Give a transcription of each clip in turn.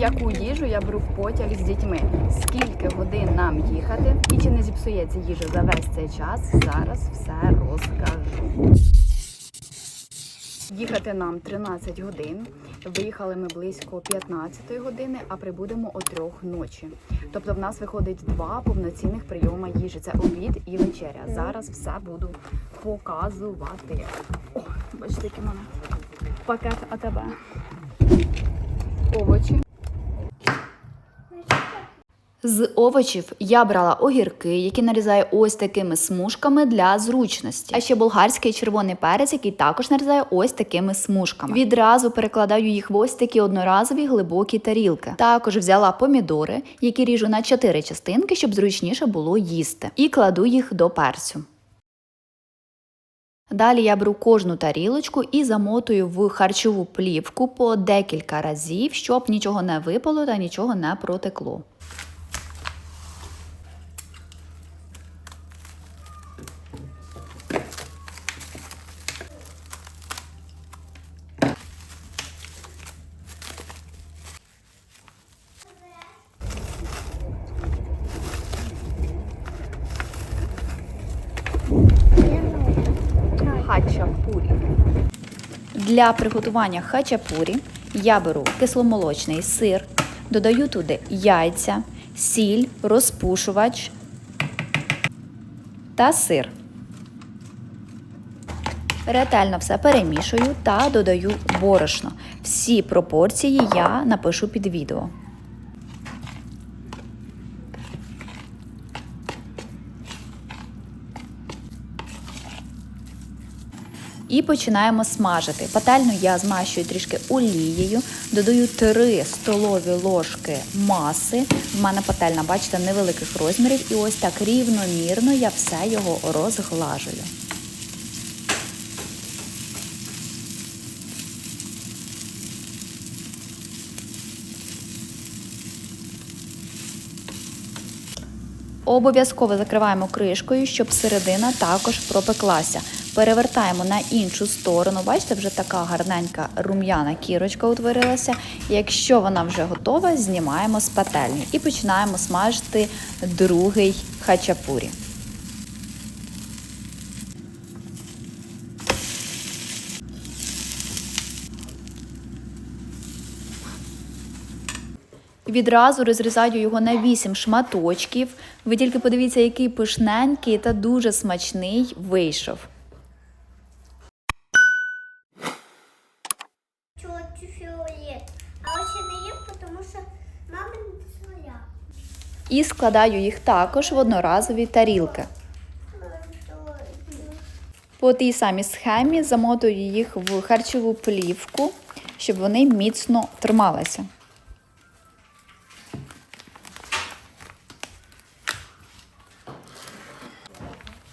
яку їжу я беру в потяг з дітьми, скільки годин нам їхати і чи не зіпсується їжа за весь цей час, зараз все розкажу. Їхати нам 13 годин. Виїхали ми близько 15 години, а прибудемо о трьох ночі. Тобто в нас виходить два повноцінних прийоми їжі. Це обід і вечеря. Зараз все буду показувати. О, бачите, який мене пакет АТБ. Овочі. З овочів я брала огірки, які нарізаю ось такими смужками для зручності. А ще болгарський червоний перець, який також нарізаю ось такими смужками. Відразу перекладаю їх в ось такі одноразові глибокі тарілки. Також взяла помідори, які ріжу на 4 частинки, щоб зручніше було їсти, і кладу їх до перцю. Далі я беру кожну тарілочку і замотую в харчову плівку по декілька разів, щоб нічого не випало та нічого не протекло. хачапурі. Для приготування хачапурі я беру кисломолочний сир, додаю туди яйця, сіль, розпушувач та сир. Ретельно все перемішую та додаю борошно. Всі пропорції я напишу під відео. І починаємо смажити. Пательню я змащую трішки олією, додаю 3 столові ложки маси. В мене пательна, бачите, невеликих розмірів, і ось так рівномірно я все його розглажую. Обов'язково закриваємо кришкою, щоб середина також пропеклася. Перевертаємо на іншу сторону. Бачите, вже така гарненька рум'яна кірочка утворилася. Якщо вона вже готова, знімаємо з пательні і починаємо смажити другий хачапурі. Відразу розрізаю його на 8 шматочків. Ви тільки подивіться, який пишненький та дуже смачний вийшов. Тетю фіолет. Але ще не їм, тому що мама не своя. І складаю їх також в одноразові тарілки. По тій самій схемі замотую їх в харчову плівку, щоб вони міцно трималися.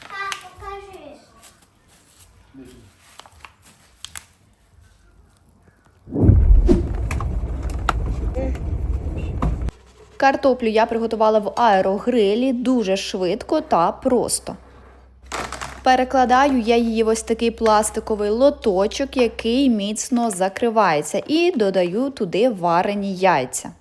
А, покажи. Картоплю я приготувала в аерогрилі дуже швидко та просто. Перекладаю я її в ось такий пластиковий лоточок, який міцно закривається, і додаю туди варені яйця.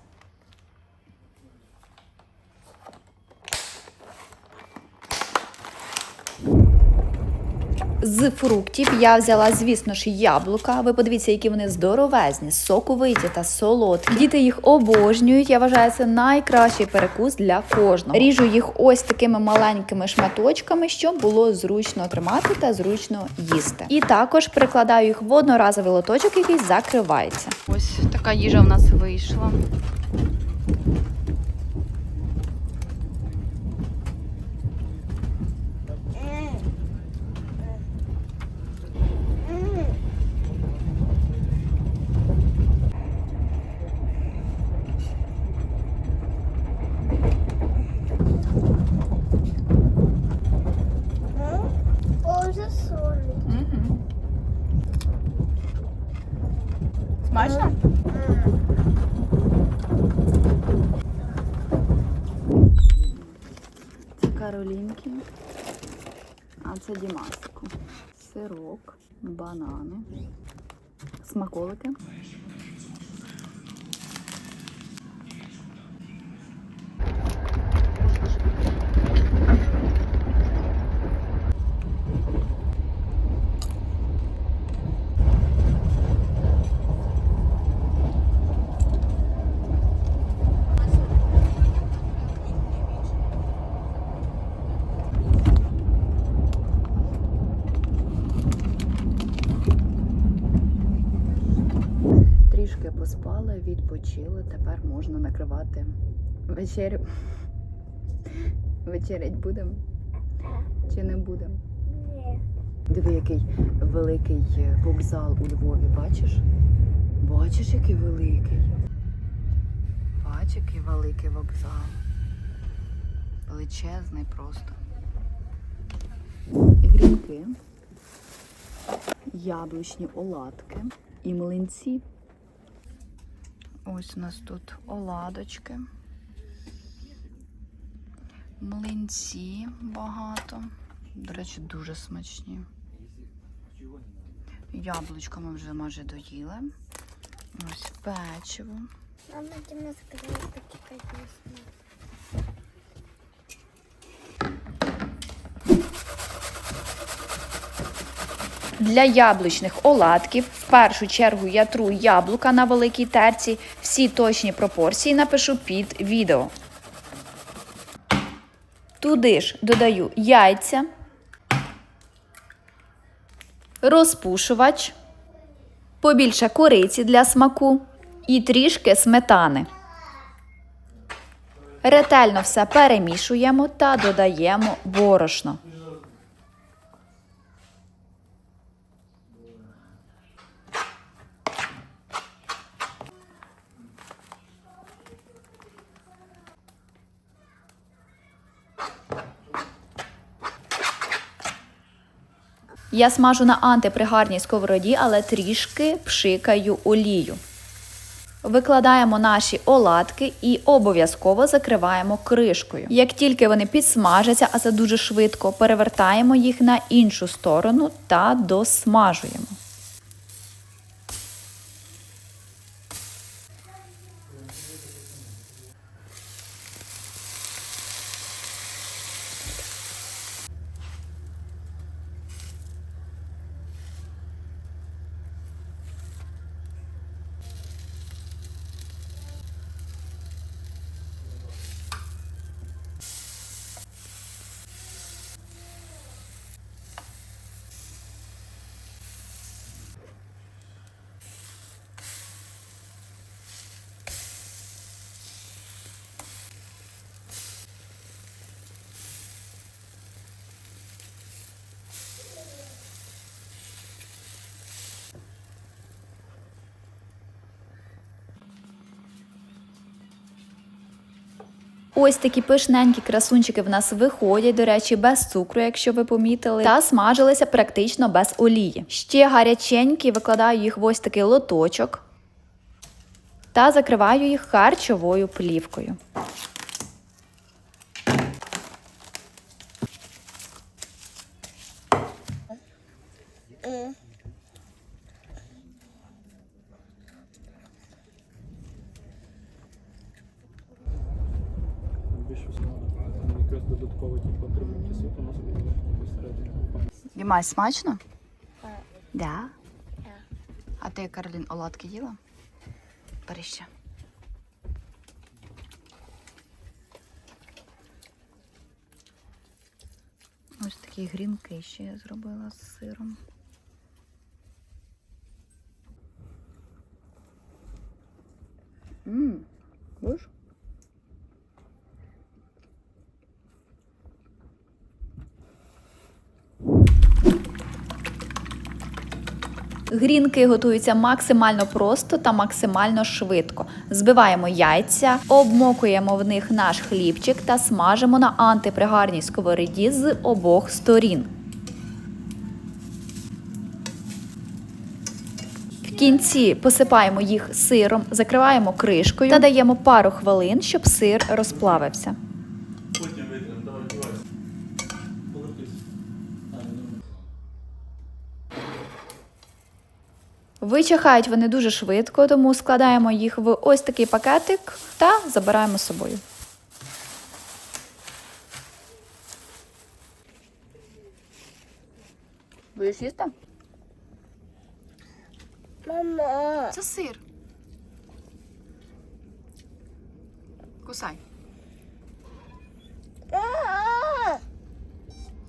З фруктів я взяла, звісно ж, яблука. Ви подивіться, які вони здоровезні, соковиті та солодкі. Діти їх обожнюють. Я вважаю, це найкращий перекус для кожного. Ріжу їх ось такими маленькими шматочками, щоб було зручно тримати та зручно їсти. І також прикладаю їх в одноразовий лоточок, який закривається. Ось така їжа в нас вийшла. О, вже солі. Угу. Смачно? Це Каролінки, а це Дімаску. Сирок, банани, смаколики. Відпочили. Тепер можна накривати вечерю. Вечерять будемо чи не будемо? Ні. Диви, який великий е, вокзал у Львові, бачиш? Бачиш, який великий. Бач, який великий вокзал. Величезний просто. Грінки, яблучні оладки і млинці. Ось у нас тут оладочки. Млинці багато. До речі, дуже смачні. Яблучко ми вже майже доїли. Ось печиво. Мама, ти мене сказала, почекай Для яблучних оладків в першу чергу я тру яблука на великій терці. Всі точні пропорції напишу під відео. Туди ж додаю яйця, розпушувач, побільше кориці для смаку і трішки сметани. Ретельно все перемішуємо та додаємо борошно. Я смажу на антипригарній сковороді, але трішки пшикаю олію. Викладаємо наші оладки і обов'язково закриваємо кришкою. Як тільки вони підсмажаться, а це дуже швидко, перевертаємо їх на іншу сторону та досмажуємо. Ось такі пишненькі красунчики в нас виходять, до речі, без цукру, якщо ви помітили, та смажилися практично без олії. Ще гаряченькі, викладаю їх в ось такий лоточок та закриваю їх харчовою плівкою. Додатково ті потрібні кислоти, воно собі посередині. Дімай, смачно? Так. Да. Так. А ти, Каролін, оладки їла? Бери ще. Ось такі грінки ще я зробила з сиром. Ммм, будеш? Грінки готуються максимально просто та максимально швидко. Збиваємо яйця, обмокуємо в них наш хлібчик та смажимо на антипригарній сковороді з обох сторін. В кінці посипаємо їх сиром, закриваємо кришкою та даємо пару хвилин, щоб сир розплавився. Вичахають вони дуже швидко, тому складаємо їх в ось такий пакетик та забираємо з собою. Будеш їсти? Мама. Це сир. Кусай.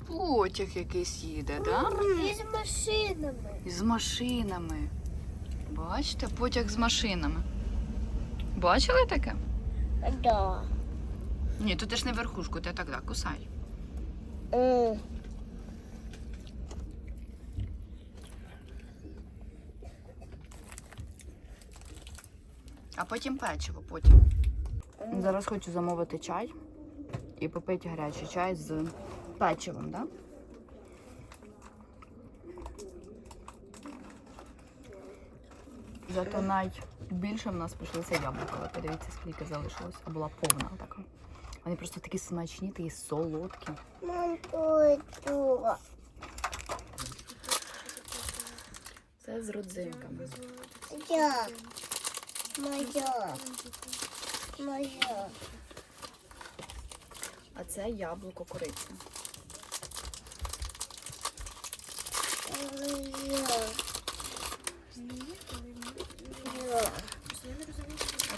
Потяг якийсь їде, да? Із машинами. З машинами. Бачите, потяг з машинами. Бачили таке? Да. Ні, то ти ж не верхушку, ти так так, кусай. А потім печиво, потім. Зараз хочу замовити чай і попити гарячий чай з печивом, так? Да? Зато найбільше в нас пішли це яблуко. Подивіться, скільки залишилось. А була повна така. Вони просто такі смачні, такі солодкі. Це з родзинками. Я. Моя. Моя. А це яблуко кориця. Моя. Я. А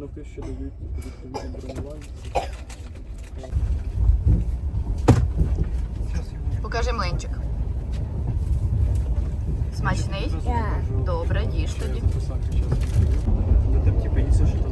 Висновки, що дають відповідні бронювання. Покажи млинчик. Смачний? Добре, їж тоді. Там типу їсти, що